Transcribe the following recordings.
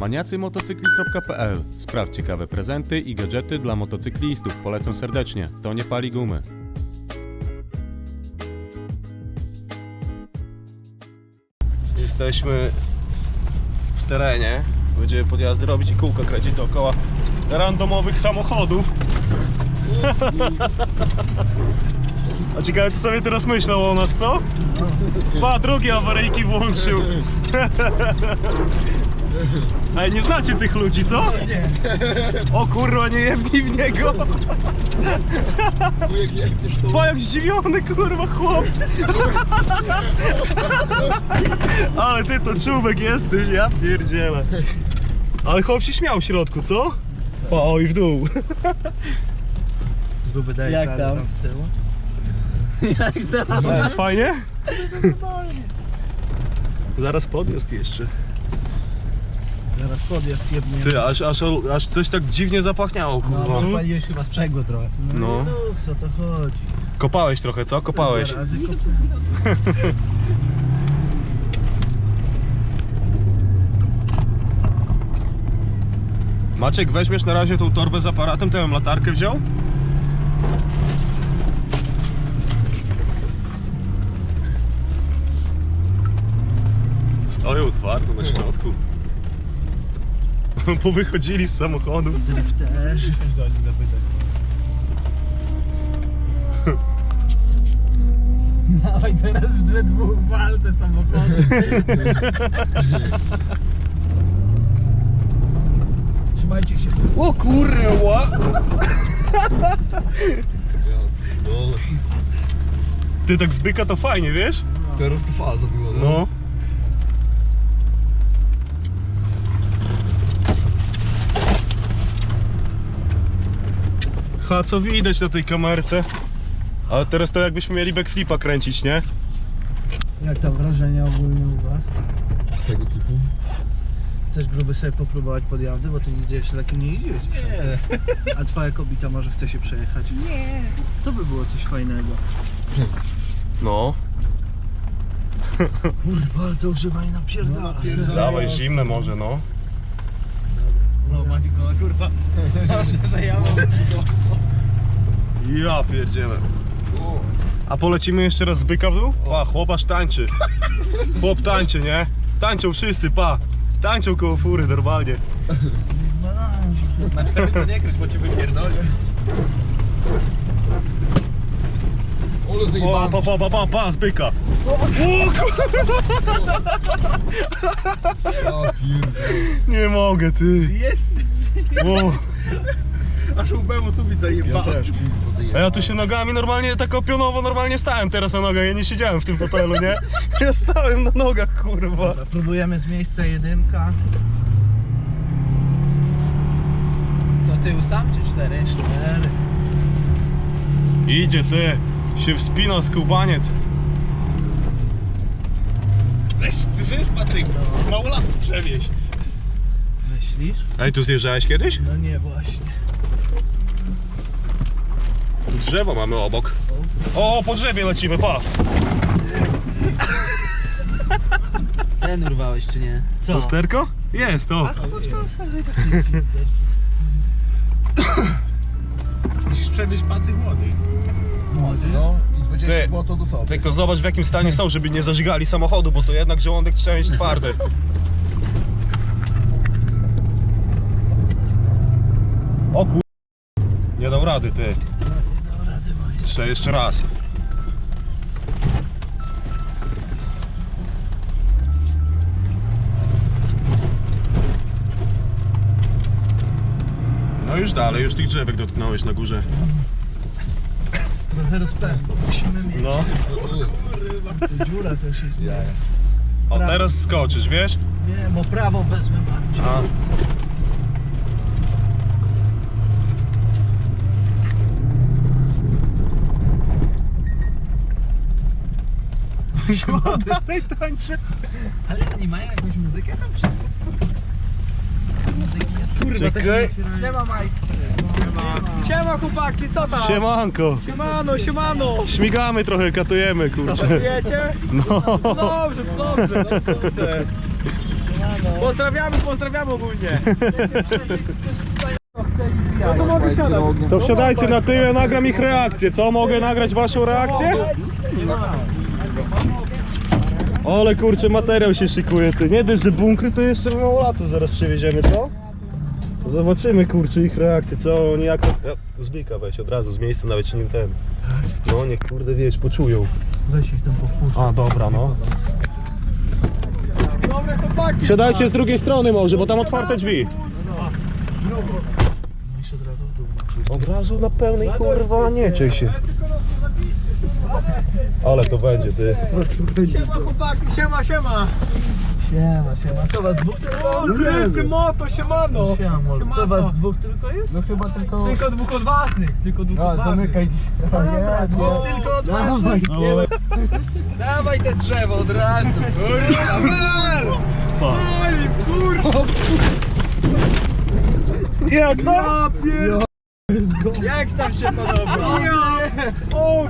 Maniacymotocykli.pl Sprawdź ciekawe prezenty i gadżety dla motocyklistów. Polecam serdecznie. To nie pali gumy. Jesteśmy w terenie. Będziemy podjazdy robić i kółka kręcić dookoła randomowych samochodów. A ciekawe co sobie teraz myślą o nas, co? Dwa drugie awaryjki włączył. Ale nie znacie tych ludzi, co? Nie. O kurwa, nie jebnij w niego. Bo jak zdziwiony, kurwa, chłop. Ale ty to czubek jesteś, ja pierdzielę. Ale chłop się śmiał w środku, co? O, o i w dół. Gruby daje Jak radę tam? z tyłu. Jak tam? Fajnie? Zaraz podjazd jeszcze. Zaraz podjazd jebnie. Ty, aż, aż, aż coś tak dziwnie zapachniało, No, kurwa. no paliłeś chyba sprzęgło trochę. No. No, Lux, o to chodzi. Kopałeś trochę, co? Kopałeś. Dwa razy kopałem. Maciek, weźmiesz na razie tą torbę z aparatem, bym latarkę wziął? Stoją twardo na środku. Powychodzili z samochodu. Drifterzy. Dawaj teraz we dwóch wal te samochody. Trzymajcie się. O kurwa! Ty tak zbyka to fajnie, wiesz? Teraz to faza była, no. Ha, co widać na tej kamerce? Ale teraz to jakbyśmy mieli backflipa kręcić, nie? Jak tam wrażenia ogólnie u was? Tego typu. Chcesz gruby sobie popróbować podjazdy, bo ty nigdzie jeszcze takim nie jeździłeś sprzętem. A twoja kobita może chce się przejechać? Nie. To by było coś fajnego. No. Kurwa, ale to używaj napierdala. No, Dawaj zimne może, no. No Maciek, no kurwa. Proszę, że ja mam. Ja pierdzielę. A polecimy jeszcze raz z byka w dół? Pa, chłopasz tańczy. Chłop tańczy, nie? Tańczą wszyscy, pa. Tańczą koło fury normalnie. Na cztery to nie kryć, bo cię wypierdolę. Ole zajebałem. pa, pa, pa, pa, pa, z byka. Ja pierdolę. Nie mogę, ty. Jest? O. Aż łbemu sobie Ja też, kurwa, A zajebałem. ja tu się nogami normalnie, tak pionowo normalnie stałem teraz na nogach, ja nie siedziałem w tym fotelu, nie? Ja stałem na nogach, kurwa. Próbujemy z miejsca jedynka. Do tyłu sam czy cztery? Cztery. Idzie, ty. Się wspinał skubaniec. Weź, słyszysz Patryk? Mało lat przewieź. Myślisz? Ej, tu zjeżdżałeś kiedyś? No nie właśnie. Drzewo mamy obok. O, po drzewie lecimy, pa. Ten urwałeś czy nie? Co? Lusterko? Jest, o. Chodź tam sobie tak Musisz przewieźć Patryk młody. Młody. No i 20 Ty. zł do sobie. Tylko zobacz w jakim stanie są, żeby nie zażygali samochodu, bo to jednak żołądek trzeba mieć twardy. O kur... Nie dał rady, ty. Trzeba jeszcze raz. No już dalej, już tych drzewek dotknąłeś na górze. Trochę rozpędu. Musimy mieć. No. Tu Dziura też jest. Nie, O, teraz skoczysz, wiesz? nie bo prawo wezmę bardziej. A. dalej tańczy. Ale nie mają jakąś muzykę tam czy? Muzyki jest. Kurwa, Czekaj. tak Siema majstry. Siema chłopaki, co tam? Siemanko. Siemano, siemano. Śmigamy trochę, katujemy, kurczę. Wiecie? No. Dobrze, dobrze, dobrze. Siemano. Pozdrawiamy, pozdrawiamy ogólnie. No to mogę siadać. To wsiadajcie na tył, ja nagram ich reakcję. Co, mogę nagrać waszą reakcję? Ale kurczę, materiał się szykuje, ty. Nie dość, że bunkry, to jeszcze małolatów zaraz przewieziemy, co? Zobaczymy, kurczę, ich reakcję, co oni jak... Ja, Zbyka weź od razu, z miejsca nawet się nie ten... No nie, kurde, wiesz, poczują. Weź ich tam powpuszczę. A, dobra, no. Dobre chłopaki. Siadajcie z drugiej strony może, bo tam otwarte drzwi. Od razu na pełnej, kurwa, nie ciej się. Ale to będzie, ty. Siema chłopaki, siema, siema. Siema, siema. Co was dwóch tylko? O, zryty moto, siemano. Siema, może. Co Siemano. was dwóch tylko jest? No chyba tylko... Tylko dwóch odważnych, tylko dwóch No, odważnych. zamykaj dziś. Dobra, dwóch tylko odważnych. Dawaj te drzewo od razu. Oj, kurwa. Jak to? Jak tam się podoba? Ja. O,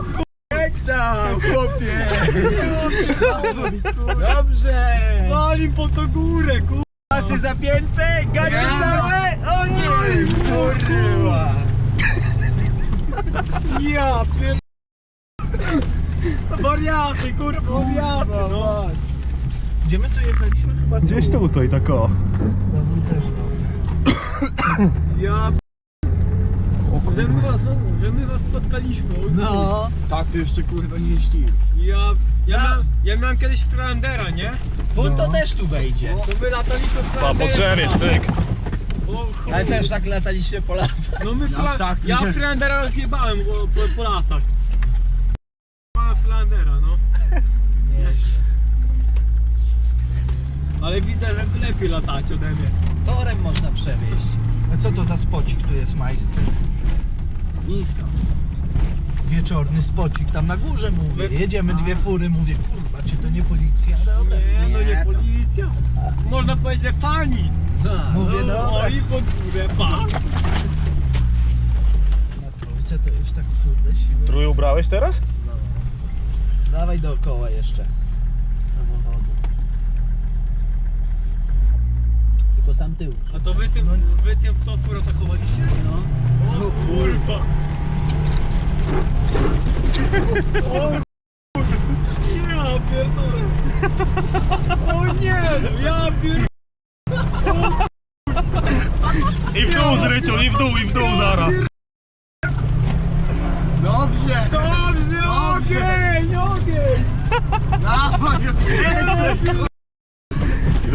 Jak tam, chłopie? Dobrze. Walim po to górę, kurwa. Pasy zapięte? Gacie całe? O nie! Kurwa! Ja pier... Wariaty, kurwa, wariaty, no. Gdzie my tu jechaliśmy? Chyba tu. Gdzieś tutaj, tak o. Ja... Że my was, że my was spotkaliśmy. No. Tak, ty jeszcze kurwa nie jeździł. Ja, ja, miałem, ja miałem kiedyś Flandera, nie? Bo to też tu wejdzie. To my lataliśmy Pa, po drzewie, cyk. O, chuj. Ale też tak lataliście po lasach. No my No, fla... tak. Ja Flandera rozjebałem po, po, po lasach. Ma Flandera, no. Ale widzę, że wy lepiej latacie ode mnie. Torem można przewieźć. A co to za spocik tu jest, majster? Nisko. Wieczorny spocik, tam na górze mówię. Jedziemy dwie fury, mówię, kurwa, czy to nie policja? Dobra. Nie, no nie policja. Można powiedzieć, że fani. Mówię, No, dobra. i pod górę, pa. Na trójce to już tak kurde siły. Trój ubrałeś teraz? Dawaj dookoła jeszcze. samochodu. Tylko sam tył. A to wy tym, wy tym w tą furę zachowaliście? No. O kurwa. O Ja pierdolę. O nie, no ja pierdolę. I w dół zryciu, i w dół, i w dół zara. Dobrze. Dobrze, ogień, ogień. Dawaj.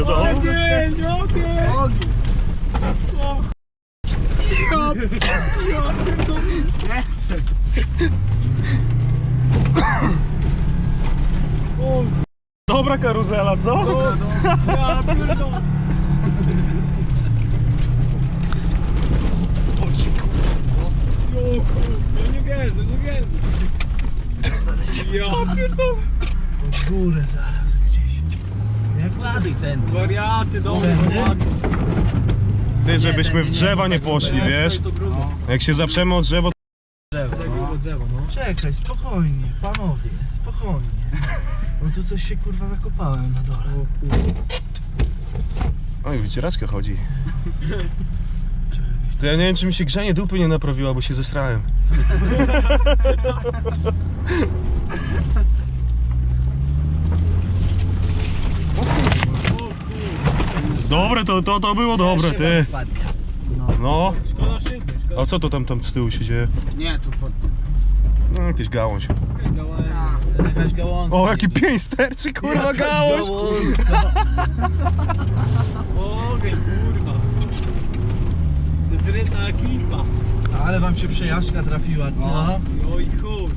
I do. Ogień, ogień. O, ja, ja pierdolę. O, Dobra karuzela, co? ja pierdolę. Kurwa, nie wierzę, nie wierzę. Ja pierdolę. Pod górę zaraz. Ładuj ten. Wariaty, dobre. Ty, żebyśmy w drzewa nie poszli, wiesz? Jak się zaprzemy o drzewo, grubo drzewo, no. Czekaj, spokojnie, panowie, spokojnie. No tu coś się kurwa zakopałem na dole. Oj, wycieraczka chodzi. To ja nie wiem, czy mi się grzanie dupy nie naprawiła, bo się zesrałem. Dobre, to, to, to było dobre, ty. Ładnie. No. Szkoda szyby, szkoda A co to tam, tam z tyłu się dzieje? Nie, tu pod... No, jakieś gałąź. jakaś gałązka. O, jaki pień sterczy, kurwa, gałąź. Ogień, kurwa. Zryta ekipa. Ale wam się przejażdżka trafiła, co? No. Oj chuj.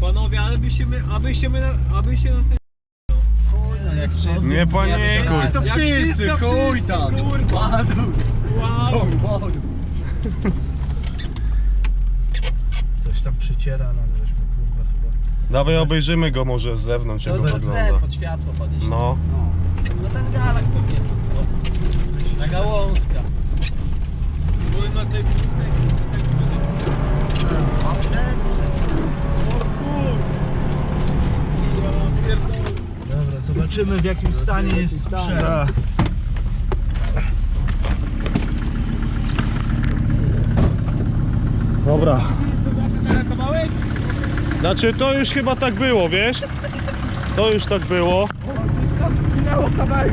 Panowie, ale byście my, abyście my, abyście nas... Nie panikuj. To wszyscy, chuj tam. Kurwa. Wow. Coś tam przyciera nam, żeśmy kurwa chyba. Dawaj, obejrzymy go może z zewnątrz, jak go ten, wygląda. pod światło podejść. No. No. No ten galak pewnie jest pod spodem. Ta gałązka. Wolno sobie O kur... Ja pierdolę. Dobra, zobaczymy. w jakim stanie jest sprzęt. Dobra. Znaczy to już chyba tak było, wiesz? To już tak było. Minęło kawałek.